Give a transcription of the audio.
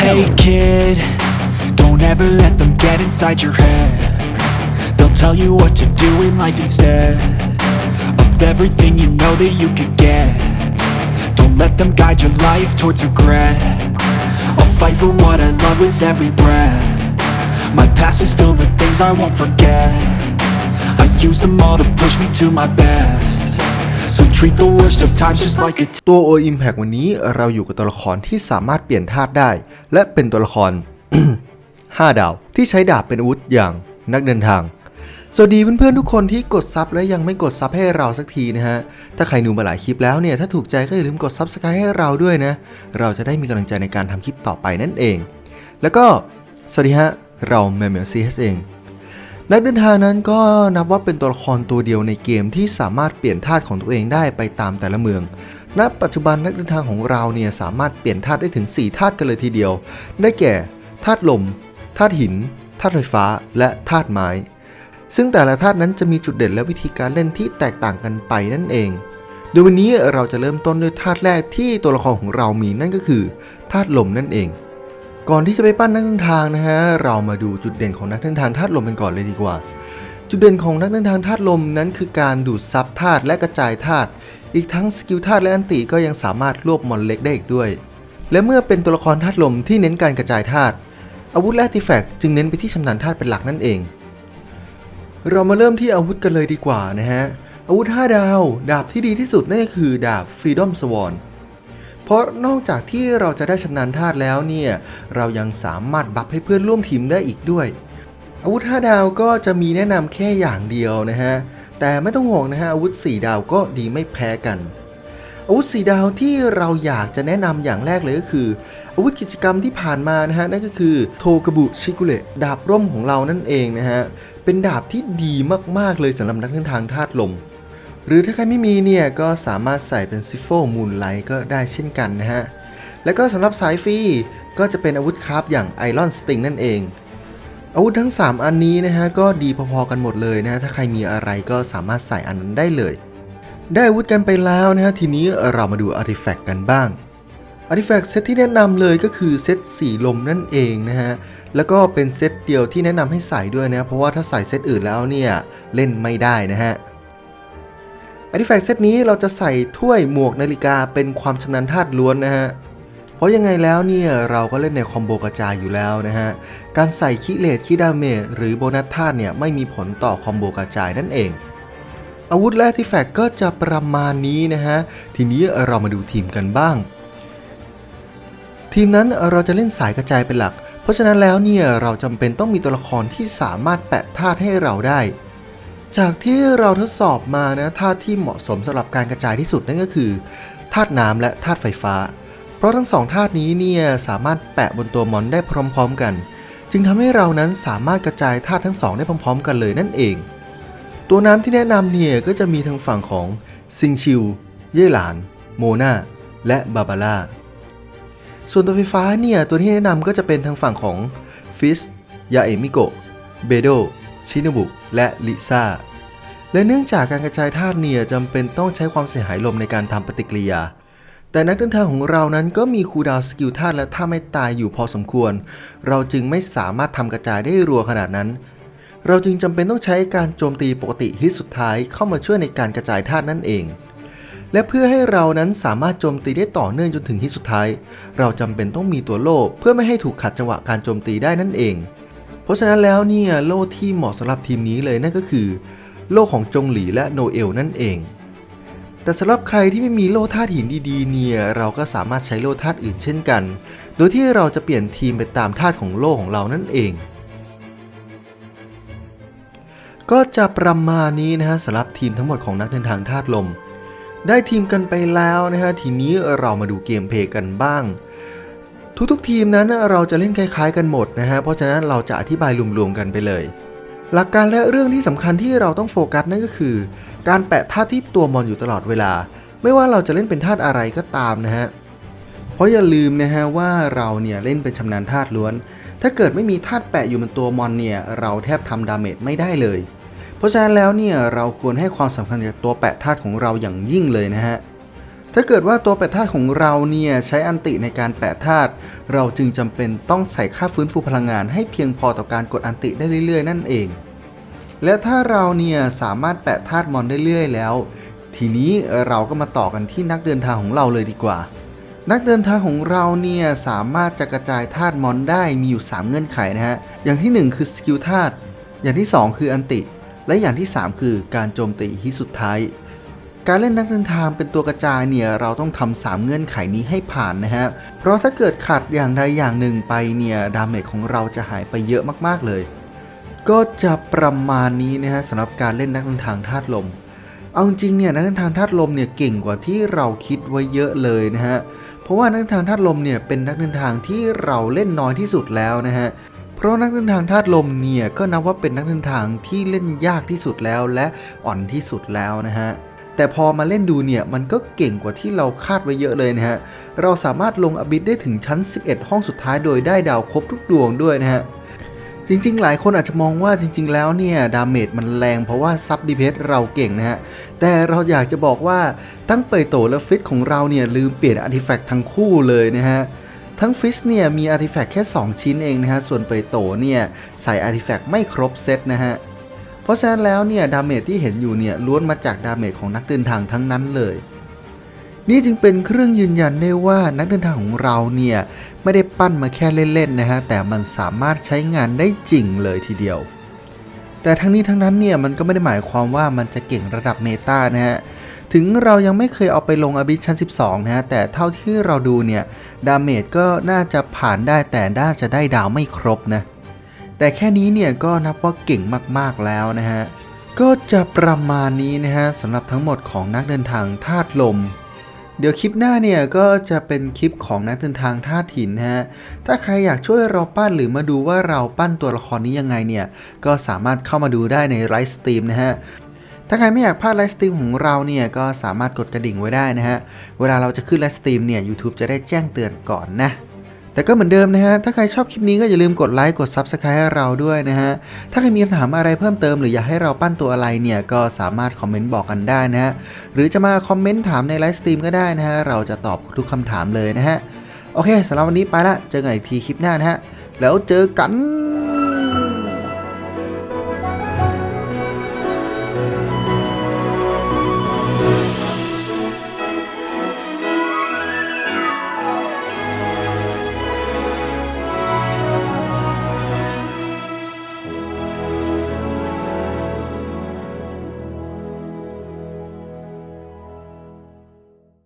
Hey kid, don't ever let them get inside your head. They'll tell you what to do in life instead of everything you know that you could get. Don't let them guide your life towards regret. I'll fight for what I love with every breath. My past is filled with things I won't forget. I use them all to push me to my best. Treat the worst of times just like a ตัว O Impact วันนี้เราอยู่กับตัวละครที่สามารถเปลี่ยนธาตุได้ และเป็นตัวละคร 5 ดาวที่ใช้ดาบเป็นอาวุธอย่างนักเดินทาง สวัสดีเพื่อนๆทุกคนที่กดซับและยังไม่กดซับให้เราสักทีนะฮะ ถ้าใครดูมาหลายคลิปแล้วเนี่ย ถ้าถูกใจก็อย่าลืมกดซับสไครต์ให้เราด้วยนะ เราจะได้มีกำลังใจในการทำคลิปต่อไปนั่นเอง แล้วก็สวัสดีฮะ เราแมวแมวซีเอง นักเดินทางนั้นก็นับว่าเป็นตัวละครตัวเดียวในเกมที่สามารถเปลี่ยนธาตุของตัวเองได้ไปตามแต่ละเมือง ณ ปัจจุบันนักเดินทางของเราเนี่ยสามารถเปลี่ยนธาตุได้ถึง 4 ธาตุกันเลยทีเดียว ได้แก่ธาตุลม ธาตุหิน ธาตุไฟฟ้า และธาตุไม้ ซึ่งแต่ละธาตุนั้นจะมีจุดเด่นและวิธีการเล่นที่แตกต่างกันไปนั่นเอง โดยวันนี้เราจะเริ่มต้นด้วยธาตุแรกที่ตัวละครของเรามีนั่นก็คือธาตุลมนั่นเอง ก่อนที่จะไปปั้นนักเดินทางนะฮะเรามาดูจุดเด่นของนักเดินทางธาตุลมกันก่อนเลยดีกว่า จุดเด่นของนักเดินทางธาตุลมนั้นคือการดูดซับธาตุและกระจายธาตุอีกทั้งสกิลธาตุและอันติก็ยังสามารถรวบมอนเล็กได้อีกด้วย และเมื่อเป็นตัวละครธาตุลมที่เน้นการกระจายธาตุอาวุธและอาร์ติแฟกจึงเน้นไปที่ชำนาญธาตุเป็นหลักนั่นเอง เรามาเริ่มที่อาวุธกันเลยดีกว่านะฮะอาวุธ 5 ดาว ดาบที่ดีที่สุดนั่นก็คือดาบ Freedom Sworn เพราะนอกจากที่เราจะได้ชำนาญธาตุแล้วเนี่ย เรายังสามารถบัฟให้เพื่อนร่วมทีมได้อีกด้วย อาวุธ 5 ดาวก็จะมีแนะนำแค่อย่างเดียวนะฮะ แต่ไม่ต้องห่วงนะฮะอาวุธ 4 ดาวก็ดีไม่แพ้กันอาวุธ4ดาวที่เราอยากจะแนะนำอย่างแรกเลยก็คือ อาวุธกิจกรรมที่ผ่านมานะฮะนั่นก็คือโทกบุชิกุเระดาบร่มของเรานั่นเองนะฮะเป็นดาบที่ดีมากๆเลยสำหรับนักเดินทางธาตุลม หรือถ้าใครไม่มีเนี่ยก็สามารถใส่เป็นซิฟโฟมูนไลท์ก็ได้เช่นกันนะฮะ แล้วก็สำหรับสายฟรีก็จะเป็นอาวุธคราฟอย่างไอรอนสติงนั่นเอง อาวุธทั้ง 3 อันนี้นะฮะก็ดีพอๆกันหมดเลยนะฮะถ้าใครมีอะไรก็สามารถใส่อันนั้นได้เลย ได้อาวุธกันไปแล้วนะฮะทีนี้เรามาดูอาร์ติแฟกต์กันบ้างอาร์ติแฟกต์เซตที่แนะนำเลยก็คือเซตสีลมนั่นเองนะฮะ แล้วก็เป็นเซตเดียวที่แนะนำให้ใส่ด้วยนะ เพราะว่าถ้าใส่เซตอื่นแล้วเนี่ย เล่นไม่ได้นะฮะ อาร์ติแฟกต์เซตนี้เราจะใส่ถ้วยหมวกนาฬิกาเป็นความชำนาญธาตุล้วนนะฮะ เพราะยังไงแล้วเนี่ยเราก็เล่นในคอมโบกระจายอยู่แล้วนะฮะ การใส่คิเลตคิดาเมจหรือโบนัสธาตุเนี่ยไม่มีผลต่อคอมโบกระจายนั่นเอง อาวุธและอาร์ติแฟกต์ก็จะประมาณนี้นะฮะ ทีนี้เรามาดูทีมกันบ้าง ทีมนั้นเราจะเล่นสายกระจายเป็นหลัก เพราะฉะนั้นแล้วเนี่ยเราจำเป็นต้องมีตัวละครที่สามารถแปะธาตุให้เราได้ จากที่เราทดสอบมานะธาตุที่เหมาะสมสำหรับการกระจายที่สุดนั่นก็คือธาตุน้ำและธาตุไฟฟ้า เพราะทั้งสองธาตุนี้เนี่ยสามารถแปะบนตัวมอนได้พร้อม ๆ กัน จึงทำให้เรานั้นสามารถกระจายธาตุทั้งสองได้พร้อม ๆ กันเลยนั่นเอง ตัวน้ำที่แนะนำเนี่ยก็จะมีทางฝั่งของซิงชิว เย่หลาน โมนาและบาบาร่าส่วนตัวไฟฟ้าเนี่ยตัวที่แนะนำก็จะเป็นทางฝั่งของฟิสยาเอมิโกเบโด ชินบุและลิซ่า และเนื่องจากการกระจายธาตุเนียจำเป็นต้องใช้ความเสียหายลมในการทำปฏิกิริยา แต่นักเดินทางของเรานั้นก็มีคูดาวสกิลธาตุและท่าไม่ตายอยู่พอสมควร เราจึงไม่สามารถทำกระจายได้รัวขนาดนั้น เราจึงจำเป็นต้องใช้การโจมตีปกติฮิตสุดท้ายเข้ามาช่วยในการกระจายธาตุนั่นเองและเพื่อให้เรานั้นสามารถโจมตีได้ต่อเนื่องจนถึงฮิตสุดท้าย เราจำเป็นต้องมีตัวโล่เพื่อไม่ให้ถูกขัดจังหวะการโจมตีได้นั่นเอง เพราะฉะนั้นแล้วเนี่ยโล่ที่เหมาะสำหรับทีมนี้เลยนั่นก็คือ โล่ของจงหลีและโนเอลนั่นเอง แต่สำหรับใครที่ไม่มีโล่ธาตุหินดีๆเนี่ยเราก็สามารถใช้โล่ธาตุอื่นเช่นกัน โดยที่เราจะเปลี่ยนทีมไปตามธาตุของโล่ของเรานั่นเองก็จะประมาณนี้นะฮะสำหรับทีมทั้งหมดของนักเดินทางธาตุลม ได้ทีมกันไปแล้วนะฮะทีนี้เรามาดูเกมเพย์กันบ้าง ทุกๆ ทีมนั้นเราจะเล่นคล้ายๆ กันหมดนะฮะ เพราะฉะนั้นเราจะอธิบายรวมๆกันไปเลย หลักการและเรื่องที่สำคัญที่เราต้องโฟกัสนั่นก็คือ การแปะธาตุที่ตัวมอนอยู่ตลอดเวลา ไม่ว่าเราจะเล่นเป็นธาตุอะไรก็ตามนะฮะ เพราะอย่าลืมนะฮะว่าเราเนี่ยเล่นเป็นชำนาญธาตุล้วน ถ้าเกิดไม่มีธาตุแปะอยู่บนตัวมอนเนี่ยเราแทบทำดาเมจไม่ได้เลย เพราะฉะนั้นแล้วเนี่ยเราควรให้ความสำคัญกับตัวแปะธาตุของเราอย่างยิ่งเลยนะฮะ ถ้าเกิดว่าตัวแปดธาตุของเราเนี่ยใช้อันติในการแปดธาตุเราจึงจำเป็นต้องใส่ค่าฟื้นฟูพลังงานให้เพียงพอต่อการกดอันติได้เรื่อย ๆ นั่นเอง และถ้าเราเนี่ยสามารถแปะธาตุมอนได้เรื่อยแล้ว ทีนี้เราก็มาต่อกันที่นักเดินทางของเราเลยดีกว่า นักเดินทางของเราเนี่ยสามารถจะกระจายธาตุมอนได้มีอยู่ 3 เงื่อนไขนะฮะอย่างที่ 1 คือสกิลธาตุอย่างที่ 2 คืออันติ และอย่างที่ 3 คือการโจมตีที่สุดท้าย การเล่นนักเดินทางเป็นตัวกระจายเนี่ยเราต้องทำสามเงื่อนไขนี้ให้ผ่านนะฮะ เพราะถ้าเกิดขาดอย่างใดอย่างหนึ่งไปเนี่ยดาเมจของเราจะหายไปเยอะมากๆเลย ก็จะประมาณนี้นะฮะสำหรับการเล่นนักเดินทางธาตุลม เอาจริงเนี่ยนักเดินทางธาตุลมเนี่ยเก่งกว่าที่เราคิดไว้เยอะเลยนะฮะ เพราะว่านักเดินทางธาตุลมเนี่ยเป็นนักเดินทางที่เราเล่นน้อยที่สุดแล้วนะฮะเพราะนักเดินทางธาตุลมเนี่ยก็นับว่าเป็นนักเดินทางที่เล่นยากที่สุดแล้วและอ่อนที่สุดแล้วนะฮะ แต่พอมาเล่นดูเนี่ยมันก็เก่งกว่าที่เราคาดไว้เยอะเลยนะฮะ เราสามารถลงอบิดได้ถึงชั้น 11 ห้องสุดท้ายโดยได้ดาวครบทุกดวงด้วยนะฮะจริงๆ หลายคนอาจจะมองว่าจริง ๆ แล้วเนี่ยดาเมจมันแรงเพราะว่าซับดีเพสเราเก่งนะฮะ แต่เราอยากจะบอกว่าตั้งเปยโตและฟิตของเราเนี่ยลืมเปลี่ยนอาร์ติแฟกต์ทั้งคู่เลยนะฮะ ทั้งฟิสเนี่ยมีอาร์ติแฟกต์แค่ 2 ชิ้นเองนะฮะ ส่วนเปยโตเนี่ยใส่อาร์ติแฟกต์ไม่ครบเซตนะฮะ ราะฉะนั้นแล้วเนี่ยดาเมจที่เห็นอยู่เนี่ยล้วนมาจากดาเมจของนักเดินทางทั้งนั้นเลย นี่จึงเป็นเครื่องยืนยันได้ว่านักเดินทางของเราเนี่ยไม่ได้ปั้นมาแค่เล่นๆนะฮะแต่มันสามารถใช้งานได้จริงเลยทีเดียว แต่ทั้งนี้ทั้งนั้นเนี่ยมันก็ไม่ได้หมายความว่ามันจะเก่งระดับเมตานะฮะถึงเรายังไม่เคยเอาไปลงอบิชั้น 12 นะฮะ แต่เท่าที่เราดูเนี่ย ดาเมจก็น่าจะผ่านได้แต่น่าจะได้ดาวไม่ครบนะ แต่แค่นี้เนี่ยก็นับว่าเก่งมากๆแล้วนะฮะ ก็จะประมาณนี้นะฮะสำหรับทั้งหมดของนักเดินทางธาตุลม เดี๋ยวคลิปหน้าเนี่ยก็จะเป็นคลิปของนักเดินทางธาตุหินนะฮะ ถ้าใครอยากช่วยเราปั้นหรือมาดูว่าเราปั้นตัวละครนี้ยังไงเนี่ย ก็สามารถเข้ามาดูได้ในไลฟ์สตรีมนะฮะถ้าใครไม่อยากพลาดไลฟ์สตรีมของเราเนี่ยก็สามารถกดกระดิ่งไว้ได้นะฮะ เวลาเราจะขึ้นไลฟ์สตรีมเนี่ย YouTube จะได้แจ้งเตือนก่อนนะ แต่ก็เหมือนเดิมนะฮะ ถ้าใครชอบคลิปนี้ก็อย่าลืมกดไลค์ กด Subscribe ให้เราด้วยนะฮะ ถ้าใครมีคำถามอะไรเพิ่มเติมหรืออยากให้เราปั้นตัวอะไรเนี่ย ก็สามารถคอมเมนต์บอกกันได้นะฮะ หรือจะมาคอมเมนต์ถามในไลฟ์สตรีมก็ได้นะฮะ เราจะตอบทุกคำถามเลยนะฮะ โอเคสำหรับวันนี้ไปละ เจอกันอีกทีคลิปหน้านะฮะ แล้วเจอกัน